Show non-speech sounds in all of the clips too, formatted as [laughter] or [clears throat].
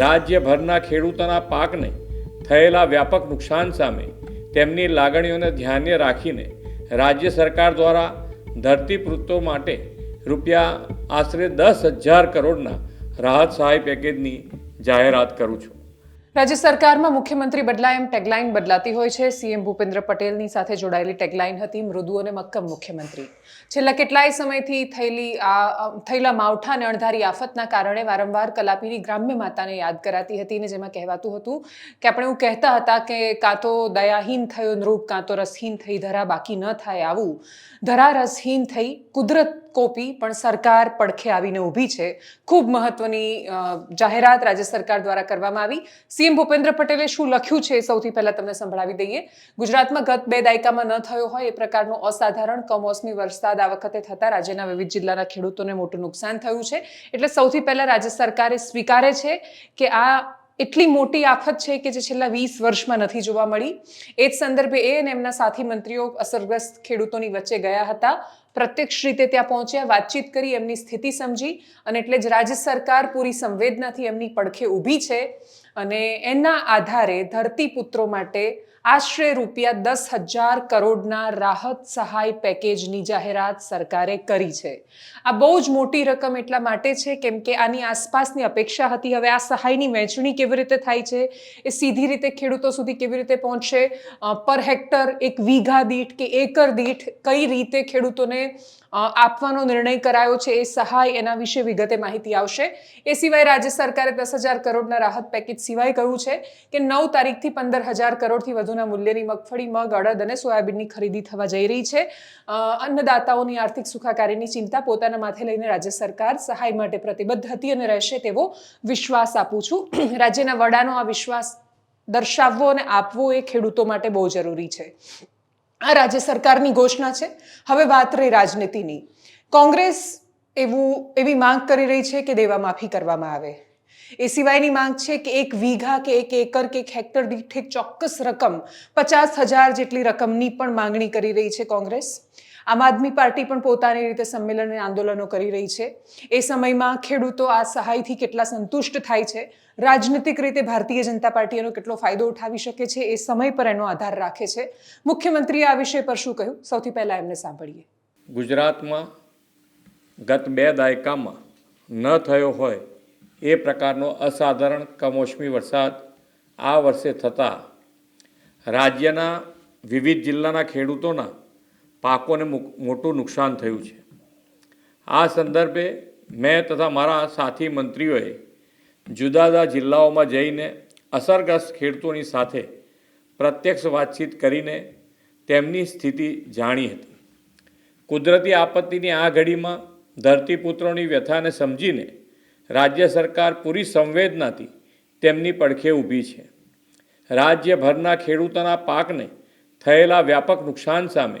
રાજ્યભરના ખેડૂતોના પાકને થયેલા વ્યાપક નુકસાન સામે તેમની લાગણીઓને ધ્યાને રાખીને રાજ્ય સરકાર દ્વારા ધરતીપુત્રો માટે રૂપિયા આશરે દસ હજાર કરોડના રાહત સહાય પેકેજની જાહેરાત કરું છું. રાજ્ય સરકારમાં મુખ્યમંત્રી બદલાય એમ ટેગલાઇન બદલાતી હોય છે. સીએમ ભૂપેન્દ્ર પટેલની સાથે જોડાયેલી ટેગલાઇન હતી, મૃદુ અને મક્કમ મુખ્યમંત્રી. છેલ્લા કેટલાય સમયથી થયેલી આ થયેલા માવઠા અને અણધારી આફતના કારણે વારંવાર કલાપીની ગ્રામ્ય માતાને યાદ કરાતી હતી અને જેમાં કહેવાતું હતું કે આપણે એવું કહેતા હતા કે કાં તો દયાહીન થયો નૃપ, કાં તો રસહીન થઈ, ધરા બાકી ન થાય આવું. ધરા રસહીન થઈ, કુદરત કોપી, પણ સરકાર પડખે આવીને ઊભી છે. ખૂબ મહત્વની જાહેરાત રાજ્ય સરકાર દ્વારા કરવામાં આવી. સીએમ ભૂપેન્દ્ર પટેલે શું લખ્યું છે એ સૌથી પહેલા તમને સંભળાવી દઈએ. ગુજરાતમાં ગત બે દાયકામાં ન થયો હોય એ પ્રકારનો અસાધારણ કમોસમી વરસાદ આ વખતે થતા રાજ્યના વિવિધ જિલ્લાના ખેડૂતોને મોટું નુકસાન થયું છે. એટલે સૌથી પહેલા રાજ્ય સરકારે સ્વીકારે છે કે આ એટલી મોટી આફત છે કે જે છેલ્લા વીસ વર્ષમાં નથી જોવા મળી. એ જ સંદર્ભે એ અને એમના સાથી મંત્રીઓ અસરગ્રસ્ત ખેડૂતોની વચ્ચે ગયા હતા. પ્રત્યક્ષ રીતે ત્યાં પહોંચ્યા, વાતચીત કરી, એમની સ્થિતિ સમજી અને એટલે જ રાજ્ય સરકાર પૂરી સંવેદનાથી એમની પડખે ઊભી છે અને એના આધારે ધરતીપુત્રો માટે આશરે રૂપિયા દસ હજાર કરોડના રાહત સહાય પેકેજની જાહેરાત સરકારે કરી છે. આ બહુ જ મોટી રકમ એટલા માટે છે કેમ કે આની આસપાસની અપેક્ષા હતી હવે આ સહાયની વહેંચણી કેવી રીતે થાય છે, એ સીધી રીતે ખેડૂતો સુધી કેવી રીતે પહોંચશે પર હેક્ટર એક વીઘા દીઠ કે એકર દીઠ કઈ રીતે ખેડૂતોને આપવાનો નિર્ણય કરાયો છે, એ સહાય એના વિશે વિગતે માહિતી આવશે. એ સિવાય રાજ્ય સરકારે દસ હજાર કરોડના રાહત પેકેજ સિવાય કહ્યું છે કે નવ તારીખથી પંદર હજાર કરોડથી વધુના મૂલ્યની મગફળી, મગ, અડદ અને સોયાબીનની ખરીદી થવા જઈ રહી છે. અન્નદાતાઓની આર્થિક સુખાકારીની ચિંતા પોતાના માથે લઈને રાજ્ય સરકાર સહાય માટે પ્રતિબદ્ધ હતી અને રહેશે તેવો વિશ્વાસ આપું છું. [clears throat] રાજ્યના વડાનો આ વિશ્વાસ દર્શાવવો અને આપવો એ ખેડૂતો માટે બહુ જરૂરી છે. આ રાજ્ય સરકારની ઘોષણા છે. હવે વાત રહી રાજનીતિની. કોંગ્રેસ એવું, એવી માંગ કરી રહી છે કે દેવા માફી કરવામાં આવે. એ સિવાયની માંગ છે કે એક વીઘા કે એક એકર કે એક હેક્ટર દીઠ એક ચોક્કસ રકમ પચાસ હજાર જેટલી રકમની પણ માંગણી કરી રહી છે કોંગ્રેસ. આમ આદમી પાર્ટી પણ પોતાની રીતે સંમેલન અને આંદોલનો કરી રહી છે. એ સમયમાં ખેડૂતો આ સહાયથી કેટલા સંતુષ્ટ થાય છે. રાજનીતિક રીતે ભારતીય જનતા પાર્ટી એનો કેટલો ફાયદો ઉઠાવી શકે છે એ સમય પર એનો આધાર રાખે છે. મુખ્યમંત્રીએ આ વિષય પર શું કહ્યું? સૌથી પહેલાં એમને સાંભળીએ. ગુજરાતમાં ગત બે દાયકામાં ન થયો હોય એ પ્રકારનો અસાધારણ કમોસમી વરસાદ આ વર્ષે થતાં રાજ્યના વિવિધ જિલ્લાના ખેડૂતોના પાકોને મોટું નુકસાન થયું છે. આ સંદર્ભે મેં તથા મારા સાથી મંત્રીઓએ જુદા જુદા જિલ્લાઓમાં જઈને અસરગ્રસ્ત ખેડૂતોની સાથે પ્રત્યક્ષ વાતચીત કરીને તેમની સ્થિતિ જાણી હતી. કુદરતી આપત્તિની આ ઘડીમાં ધરતીપુત્રોની વ્યથાને સમજીને રાજ્ય સરકાર પૂરી સંવેદનાથી તેમની પડખે ઊભી છે. રાજ્યભરના ખેડૂતોના પાકને થયેલા વ્યાપક નુકસાન સામે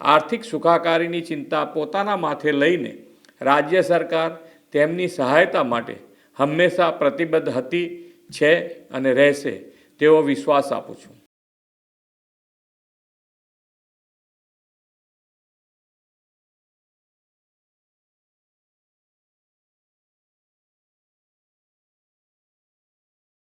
આર્થિક સુખાકારીની ચિંતા પોતાના માથે લઈને રાજ્ય સરકાર તેમની સહાયતા માટે હંમેશા પ્રતિબદ્ધ હતી, છે અને રહેશે તેવો વિશ્વાસ આપું છું.